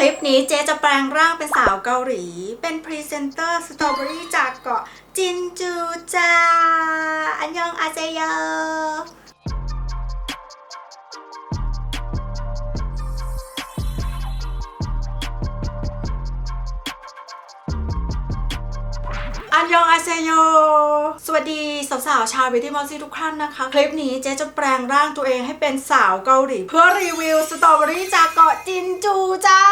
คลิปนี้เจ๊จะแปลงร่างเป็นสาวเกาหลี เป็นพรีเซนเตอร์สตรอเบอรี่จากเกาะจินจูจา อันยองอาเซโยอันยองอาเซโยสวัสดี สาวๆ ชาวบิวตี้มอลซี่ทุกท่านนะคะ คลิปนี้เจ๊จะแปลงร่างตัวเองให้เป็นสาวเกาหลี เพื่อรีวิวสตรอเบอรี่จากเกาะจินจูจ้า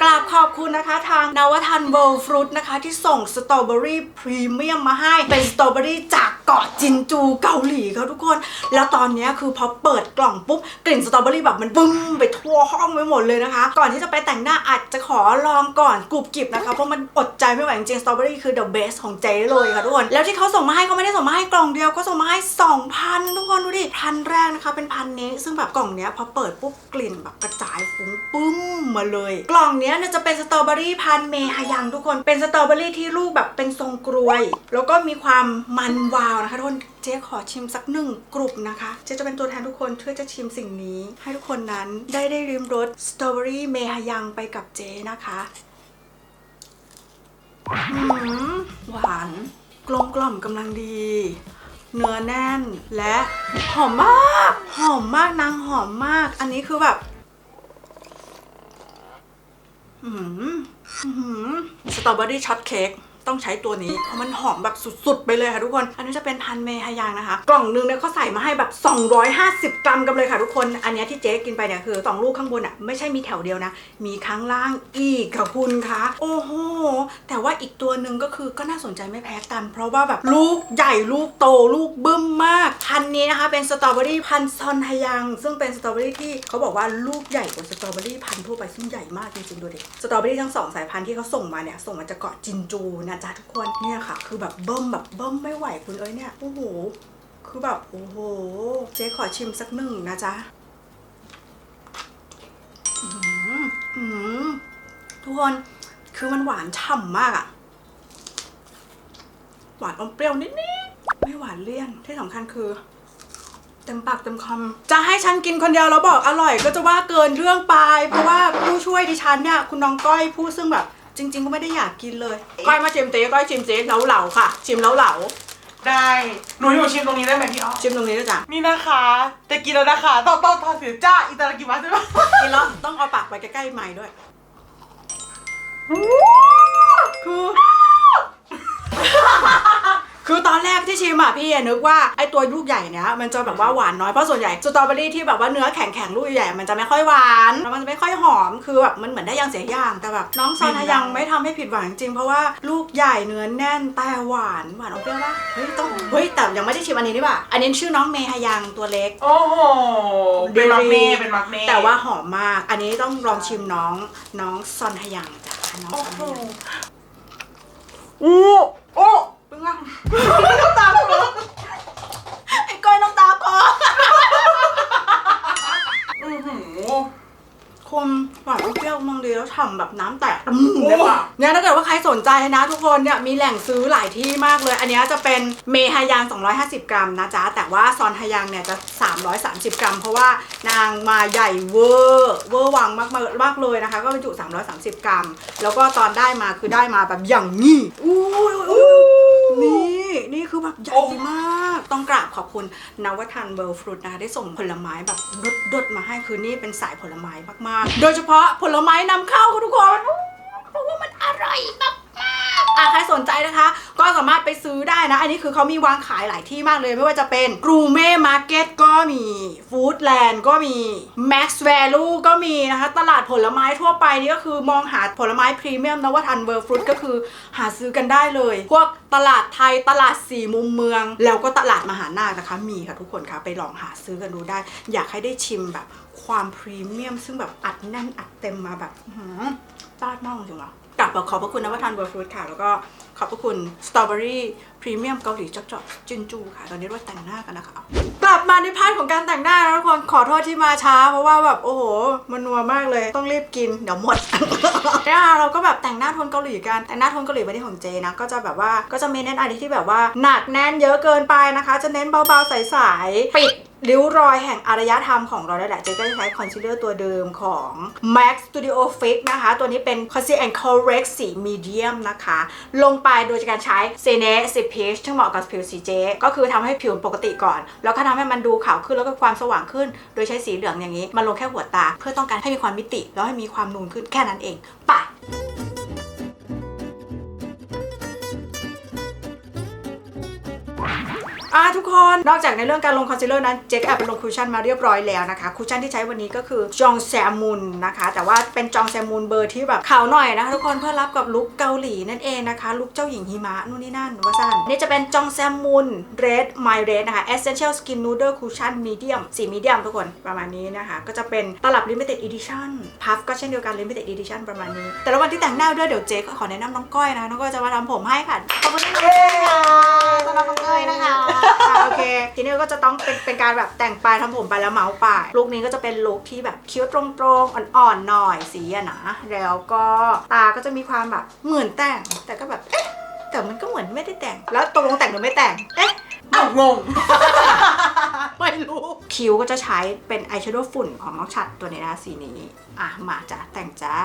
กราบขอบคุณนะคะทางนวทันเวิลด์ฟรุตนะคะ ที่ส่งสตรอเบอรี่พรีเมียมมาให้เป็นสตรอเบอรี่จากเกาะจินจูเกาหลีค่ะทุกคน แล้วตอนนี้คือพอเปิดกล่องปุ๊บกลิ่นสตรอเบอรี่แบบมันบึ้มไปทั่วห้องไปหมดเลยนะคะ ก่อนที่จะไปแต่งหน้าอาจจะขอลองก่อนกรุบกริบนะคะเพราะมันอดใจไม่ไหวจริงสตรอเบอรี่คือ the best ของเจ๊เลยค่ะทุกคน แล้วที่เขาส่งมาให้เขาไม่ได้ส่งมาให้กล่องเดียวก็ส่งมาให้2,000ทุกคนดูดิพันแรกนะคะเป็นพันนี้ ซึ่งแบบกล่องเนี้ยพอเปิดปุ๊บกลิ่นแบบกระจายฟุ้งปุ้มมาเลย กล่องเนี้ยจะเป็นสตรอเบอรี่พันเมฮยังทุกคนเป็นสตรอเบอรี่ที่ลูกแบบเป็นทรงกรวย แล้วก็มีความมันวาวนะคะทุกคนเจ๊ขอชิมสักหนึ่งกรุบนะคะ เจ๊จะเป็นตัวแทนทุกคนเพื่อจะชิมสิ่งนี้ ให้ทุกคนนั้นได้ได้ริมรสสตรอเบอรี่เมฮยังไปกับเจ๊นะคะหวานกลมกล่อมกำลังดี เนื้อแน่นและหอมมาก หอมมากนางหอมมาก อันนี้คือแบบสตรอเบอรี่ช็อตเค้ก ต้องใช้ตัวนี้เพราะมันหอมแบบสุดๆ ไปเลยค่ะทุกคน อันนี้จะเป็นพันเมฮยังนะคะ กล่องนึงเนี่ยเขาใส่มาให้แบบ 250 กรัมกันเลยค่ะทุกคน อันนี้ที่เจ๊กินไปเนี่ยคือ 2 ลูกข้างบนอะไม่ใช่มีแถวเดียวนะ มีข้างล่างอีกค่ะคุณคะโอ้โห แต่ว่าอีกตัวหนึ่งก็คือก็น่าสนใจไม่แพ้กัน เพราะว่าแบบลูกใหญ่ลูกโตลูกบึ้มมาก พันนี้นะคะเป็นสตรอเบอรี่พันซอนฮยังซึ่งเป็นสตรอเบอรี่ที่เขาบอกว่าลูกใหญ่กว่าสตรอเบอรี่พันทั่วไปซึ่งใหญ่มากจริงๆดูดิสตรอเบอรี่ทั้งสองสายพันธุ์ที่เขาส่งมาเนี่ยส่งมาจากเกาะจินจูนะจ๊ะทุกคนเนี่ยค่ะ คือแบบเบิ้มแบบเบิ้มไม่ไหวคุณเอ้ยเนี่ยโอ้โหคือแบบโอ้โหเจ๊ขอชิมสักหนึ่งนะจ๊ะอืมอืมทุกคนคือมันหวานฉ่ำมากอะหวานอมเปรี้ยวนิดๆไม่หวานเลี่ยนที่สำคัญคือเต็มปากเต็มคำจะให้ฉันกินคนเดียวแล้วบอกอร่อย ก็จะว่าเกินเรื่องไป เพราะว่าผู้ช่วยดิฉันเนี่ยคุณน้องก้อยผู้ซึ่งแบบ จริง ๆ ก็ไม่ได้อยากกินเลยก้อยมาชิมเจ๊ก้อยชิมเจ๊เหลาเหลาๆค่ะ ชิมเหลาเหลาได้หนูอยู่ชิมตรงนี้ได้ไหมพี่อ้อมๆชิมตรงนี้ด้วยจ้ะนี่นะคะจะกินแล้วนะคะต้องต้องทานเสียจ้าอิตาลีกิมาใช่ไหมกินแล้วต้องเอาปากไปใกล้ๆไม้ด้วย คือ คือตอนแรกที่ชิมอะพี่อะนึกว่าไอตัวลูกใหญ่เนี้ยมันจะแบบว่าหวานน้อยเพราะส่วนใหญ่สตรอเบอรี่ที่แบบว่าเนื้อแข็งๆลูกใหญ่ๆมันจะไม่ค่อยหวานแล้วมันจะไม่ค่อยหอมคือแบบมันเหมือนได้ยังเสียอย่างแต่แบบน้องซอนฮายังไม่ทำให้ผิดหวังจริงๆเพราะว่าลูกใหญ่เนื้อแน่นแต่หวานหวานอมเปรี้ยวปะเฮ้ยต้องเฮ้ยแต่ยังไม่ได้ชิมอันนี้นี่ป่ะอันนี้ชื่อน้องเมฮายังตัวเล็ก โอ้โหเป็นมักเม่เป็นมักเม่แต่ว่าหอมมาก อันนี้ต้องลองชิมน้องน้องซอนฮยังจ้ะน้องโอ้ซอนโหฮยังอู้โอ้ เป็นไงน้ำตาคลอไอ้ก้อยน้ำตาคลออือหือคมหวานเปรี้ยวมังดีแล้วฉ่ำแบบน้ำแตกอืมได้ป่ะเนี่ยถ้าเกิดว่าใครสนใจนะทุกคนเนี่ยมีแหล่งซื้อหลายที่มากเลย อันเนี้ยจะเป็นเมฮายาง 250 กรัมนะจ๊ะ แต่ว่าซอนฮายางเนี่ยจะ 330 กรัม เพราะว่านางมาใหญ่เวอร์เวอร์วังมากๆมากเลยนะคะ ก็บรรจุ 330 กรัม แล้วก็ตอนได้มาคือได้มาแบบอย่างนี้อู้ยอู้ย นี่ นี่คือแบบใหญ่มาก ต้องกราบขอบคุณนวทันเบลฟรุตนะคะได้ส่งผลไม้แบบดดๆมาให้คือนี่เป็นสายผลไม้มากๆ โดยเฉพาะผลไม้นำเข้าค่ะทุกคน เพราะว่ามันอร่อยมาก อะใครสนใจนะคะ ก็สามารถไปซื้อได้นะ อันนี้คือเขามีวางขายหลายที่มากเลย ไม่ว่าจะเป็นกรูเม่มาร์เก็ตก็มีฟู้ดแลนด์ก็มี Max Value ก็มีนะคะ ตลาดผลไม้ทั่วไปนี่ก็คือมองหาผลไม้พรีเมียมนะว่าทันเวอร์ฟรุตก็คือหาซื้อกันได้เลย พวกตลาดไทยตลาดสี่มุมเมือง แล้วก็ตลาดมหานาคนะคะ มีค่ะทุกคนคะไปลองหาซื้อกันดูได้ อยากให้ได้ชิมแบบความพรีเมียม ซึ่งแบบอัดแน่นอัดเต็มมาแบบอื้อหือซาดมากจริงเหรอ กลับมาขอบพระคุณนวัฒนเบอร์ฟรุตค่ะ แล้วก็ขอบพระคุณสตรอเบอรี่พรีเมียมเกาหลีจอกจอกจินจูค่ะ ตอนนี้เราแต่งหน้ากันนะคะกลับมาในพาร์ทของการแต่งหน้าแล้วทุกคนขอโทษที่มาช้า เพราะว่าแบบโอ้โหมันนัวมากเลยต้องรีบกินเดี๋ยวหมดเนะคะเราก็แบบแต่งหน้าโทนเกาหลีกันแต่งหน้าโทนเกาหลีไม่ได้ของเจนะก็จะแบบว่าก็จะไม่เน้นอะไรที่แบบว่าหนักแน่นเยอะเกินไปนะคะ จะเน้นเบาๆใสๆปิด ริ้วรอยแห่งอารยธรรมของเราได้แหละเจ๊ก็จะใช้คอนซีลเลอร์ตัวเดิมของ Max Studio Fix นะคะ ตัวนี้เป็น Conceal and Correct สี Medium นะคะ ลงไปโดยการใช้ c e n e 10 Peach ซึ่งเหมาะกับผิวสีเจก็คือทำให้ผิวปกติก่อน แล้วก็ทำให้มันดูขาวขึ้นแล้วก็ความสว่างขึ้น โดยใช้สีเหลืองอย่างนี้มันลงแค่หัวตา เพื่อต้องการให้มีความมิติ แล้วให้มีความนูนขึ้นแค่นั้นเองไป อะทุกคนนอกจากในเรื่องการลงคอนซีลเลอร์นั้นเจ๊กแอบไปลงคุชชั่นมาเรียบร้อยแล้วนะคะคุชชั่นที่ใช้วันนี้ก็คือจองแซมมุนนะคะ แต่ว่าเป็นจองแซมมุนเบอร์ที่แบบขาวหน่อยนะคะทุกคนเพื่อรับกับลุคเกาหลีนั่นเองนะคะลุคเจ้าหญิงหิมะนู่นนี่นั่นว่าสั้นนี่จะเป็นจองแซมมุนเรดไมเรดนะคะ Essential Skin Noodle Cushion Medium สีมีเดียมทุกคนประมาณนี้นะคะ ก็จะเป็นตลับ Limited Edition พัฟก็เช่นเดียวกัน Limited Edition ประมาณนี้ แต่ละวันที่แต่งหน้าด้วยเดี๋ยวเจ๊ก็ขอแนะนำน้องก้อยนะน้องก้อยจะมาทำผมให้ค่ะขอบคุณค่ะต้อนรับน้องเอ้ยนะคะอะโอเคทีนี้ก็จะต้องเป็นเป็นการแบบแต่งปลายทำผมไปแล้วเมาส์ปลายลุคนี้ก็จะเป็นลุคที่แบบคิ้วตรงๆอ่อนๆหน่อยสีอะนะแล้วก็ตาก็จะมีความแบบเหมือนแต่งแต่ก็แบบเอ๊ะแต่มันก็เหมือนไม่ได้แต่ง แล้วตกลงแต่งหรือไม่แต่งเอ๊ะอ้าวงง ไม่รู้ คิ้วก็จะใช้เป็นอายแชโดว์ฝุ่นของน้องชัดตัวนี้นะสีนี้ อะมาจ้ะแต่งจ้า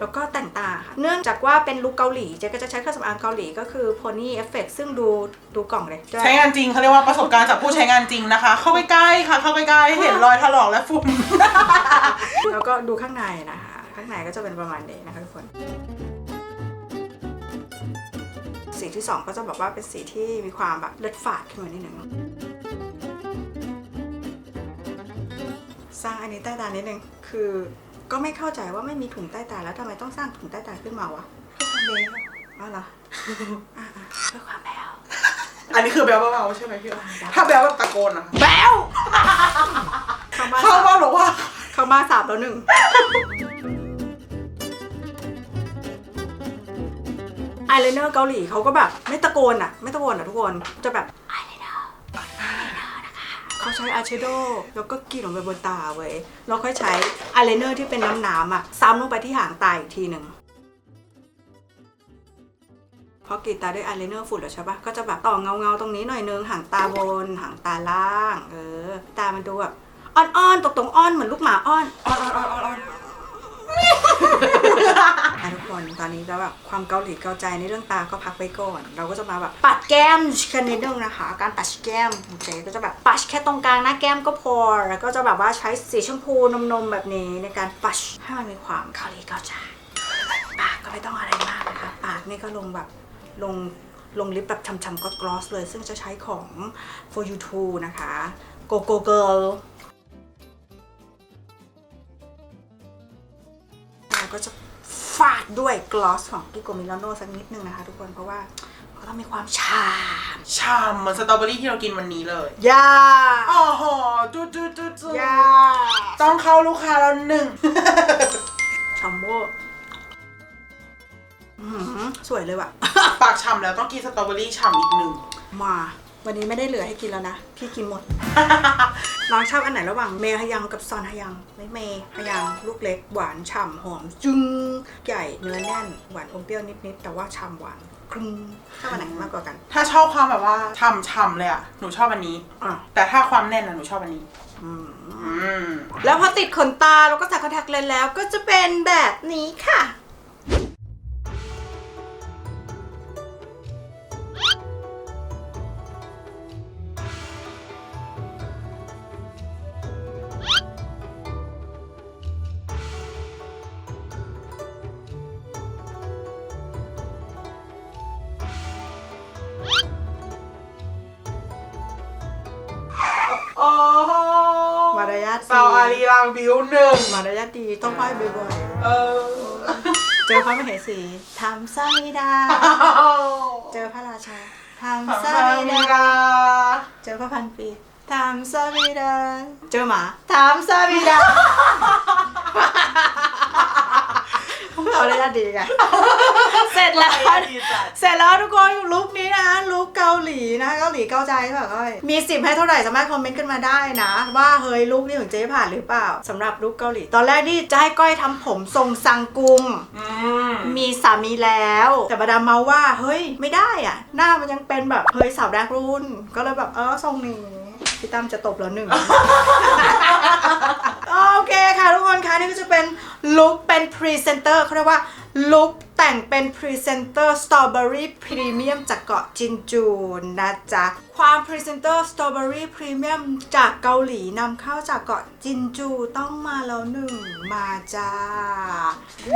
แล้วก็แต่งตาค่ะเนื่องจากว่าเป็นลุคเกาหลีเจ๊ก็จะใช้เครื่องสำอางเกาหลีก็คือ Pony Effect ซึ่งดูดูกล่องเลยใช้งานจริงเขาเรียกว่าประสบการณ์จากผู้ใช้งานจริงนะคะ เข้าใกล้ๆค่ะ เข้าใกล้ๆเห็นรอยถลอกและฝุ่นแล้วก็ดูข้างในนะคะ ข้างในก็จะเป็นประมาณนี้นะคะทุกคนสีที่ 2 ก็จะบอกว่าเป็นสีที่มีความแบบเลือดฝาดขึ้นมานิดนึงสร้างอันนี้ใต้ตานิดนึงคือ ก็ไม่เข้าใจว่าไม่มีถุงใต้ตาแล้วทำไมต้องสร้างถุงใต้ตาขึ้นมาวะเพื่อความเบลอ๋อเหรออะๆเพื่อความแบวอันนี้คือแบลเบาๆใช่ไหมพี่อ้อยถ้าแบลแบบตะโกนนะคะแบวเข้ามาเข้าสามมาบอกว่าเข้ามาสามแล้วหนึ่งอายไลเนอร์เกาหลีเขาก็แบบไม่ตะโกนอะไม่ตะโกนอะทุกคนจะแบบ เขาใช้อายแชโดว์แล้วก็กรีดลงไปบนตาเว้ยแล้วค่อยใช้อายไลเนอร์ที่เป็นน้ำๆอะซ้ำลงไปที่หางตาอีกทีหนึ่งพอกรีดตาด้วยอายไลเนอร์ฝุ่นแล้วใช่ปะก็จะแบบต่อเงาๆตรงนี้หน่อยนึงหางตาบน หางตาล่าง เออ ตามันดูแบบอ้อนๆตกตรงอ้อนเหมือนลูกหมาอ้อนอ่อนอ่อนอ่อน อ่อนอะทุกคนตอนนี้ก็แบบความเกาหลีเกาใจในเรื่องตาก็พักไปก่อน เราก็จะมาแบบปัดแก้มกันนิดนึงนะคะ การปัดแก้มของเจ๊ก็จะแบบปัดแค่ตรงกลางหน้าแก้มก็พอ แล้วก็จะแบบว่าใช้สีชมพูนมๆแบบนี้ในการปัดให้มันมีความเกาหลีเกาใจปากก็ไม่ต้องอะไรมากนะคะปากนี่ก็ลงแบบลงลงลิปแบบช้ำๆก็กลอสเลย ซึ่งจะใช้ของ for you too นะคะ go go girl ดด้วยกลอสของกิโกมิลาโนสักนิดนึงนะคะทุกคนเพราะว่าเขาต้องมีความฉ่ชามเหมือนสตรอเบอรี่ที่เรากินวันนี้เลยำยาอ๋อหอจุดจุดจุดจุดยาต้องเข้าลูกค้าแล้วหนึ่งฉ่ำเวอร์อื้อหือสวยเลยว่ะ ปากฉ่ำแล้วต้องกินสตรอเบอรี่ฉ่ำอีกหนึ่งมา วันนี้ไม่ได้เหลือให้กินแล้วนะ พี่กินหมด น้องชอบอันไหนระหว่างเมฮยังกับซอนฮยังไม่เมฮยังลูกเล็ก หวานฉ่ำหอมจึ้งใหญ่เนื้อแน่น หวานอมเปรี้ยวนิดๆแต่ว่าฉ่ำหวานครึ้มชอบอันไหนมากกว่ากัน ถ้าชอบความแบบว่าฉ่ำฉ่ำเลยอะ หนูชอบอันนี้ อะแต่ถ้าความแน่นอะหนูชอบอันนี้ อืม อืม แล้วพอติดขนตาแล้วก็ใส่คอนแทคเลนส์แล้วก็จะเป็นแบบนี้ค่ะ มารยาทดีสาวอารีรังบิวหนึ่งมารยาทดีต้องไหว้บ่อยเออๆ เจอพระมเหสีทำซามิดา เจอพระราชาทำซาสามิมีดาดา เจอพระพันปีทำซาบิดา เจอหมาทำซาบิดาท เขาเลยดีไงเสร็จแล้วดีจัดเสร็จแล้วทุกคนลุคนี้นะคะลุคเกาหลีนะเกาหลีเกาใจแบบก้อยมีสิบให้เท่าไหร่สามารถคอมเมนต์กันมาได้นะ ว่าเฮ้ยลุคนี้ของเจ๊ผ่านหรือเปล่าสำหรับลุคเกาหลี ตอนแรกนี่จะให้ก้อยทำผมทรงซังกุงอืมมีสามีแล้ว แต่บาดามเมาว่าเฮ้ยไม่ได้อะ หน้ามันยังเป็นแบบเฮ้ยสาวแรกรุ่น ก็เลยแบบเออทรงนี้พี่ตั้มจะตบแล้วหนึ่ง โอเคค่ะทุกคนคะนี่ก็จะเป็นลุคเป็นพรีเซนเตอร์เขาเรียกว่าลุคแต่งเป็นพรีเซนเตอร์สตรอเบอรี่พรีเมียมจากเกาะจินจูนะจ๊ะ ความพรีเซนเตอร์สตรอเบอรี่พรีเมียมจากเกาหลีนำเข้าจากเกาะจินจูต้องมาแล้วหนึ่งมาจ้าอื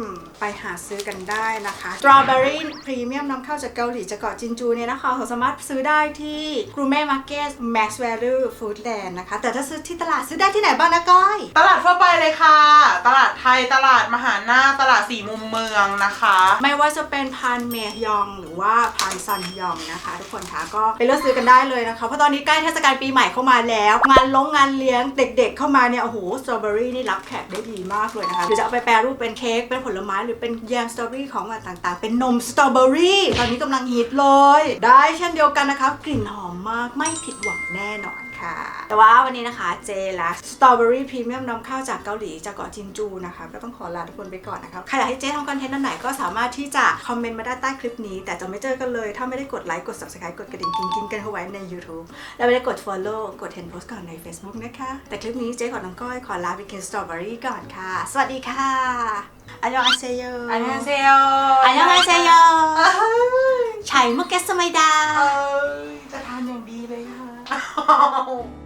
มไปหาซื้อกันได้นะคะสตรอเบอรี่พรีเมียมนำเข้าจากเกาหลีจากเกาะจินจูเนี่ยนะคะเราสามารถซื้อได้ที่กรูเม่มาร์เก็ตแม็กซ์แวลูฟู้ดแลนด์นะคะ แต่ถ้าซื้อที่ตลาดซื้อได้ที่ไหนบ้างนะก้อย ตลาดทั่วไปเลยค่ะ ตลาดไทยตลาดมหานาตลาดสี่มุมเมืองนะคะ ไม่ว่าจะเป็นพันเมยอง หรือว่าพันซันยองนะคะ ทุกคนคะก็ไปเลือกซื้อกันได้เลยนะคะเพราะตอนนี้ใกล้เทศกาลปีใหม่เข้ามาแล้วงานลงงานเลี้ยงเด็ก ๆ เข้ามาเนี่ยโอ้โหสตรอเบอรี่นี่รับแขกได้ดีมากเลยนะคะหรือจะเอาไปแปรรูปเป็นเค้กเป็นผลไม้หรือเป็นแยมสตรอเบอรี่ของหวานต่างๆ เป็นนมสตรอเบอรี่ตอนนี้กำลังฮิตเลย ได้เช่นเดียวกันนะคะ กลิ่นหอมมากไม่ผิดหวังแน่นอน ค่ะ แต่ว่าวันนี้นะคะเจและสตรอเบอรี่พรีเมียมนำเข้าจากเกาหลีจากเกาะจินจูนะคะ ก็ต้องขอลาทุกคนไปก่อนนะคะใครอยากให้เจ๊ทำคอนเทนต์อันไหนก็สามารถที่จะคอมเมนต์มาได้ใต้คลิปนี้ แต่จะไม่เจอกันเลย ถ้าไม่ได้กดไลค์กด subscribe กดกระดิ่งกิ๊งๆกันเข้าไว้ใน YouTube และไม่ได้กด follow กดเห็นโพสต์ก่อนใน Facebook นะคะ แต่คลิปนี้เจ๊กับน้องก้อยขอลาไปกินสตรอเบอรี่ก่อนค่ะ สวัสดีค่ะอันยองอาเซโยอันนี้เซลอันยองอาเซโยไฉมุกเกสไมดาเอ้ยจะทานอย่างดีเลยค่ะ oh.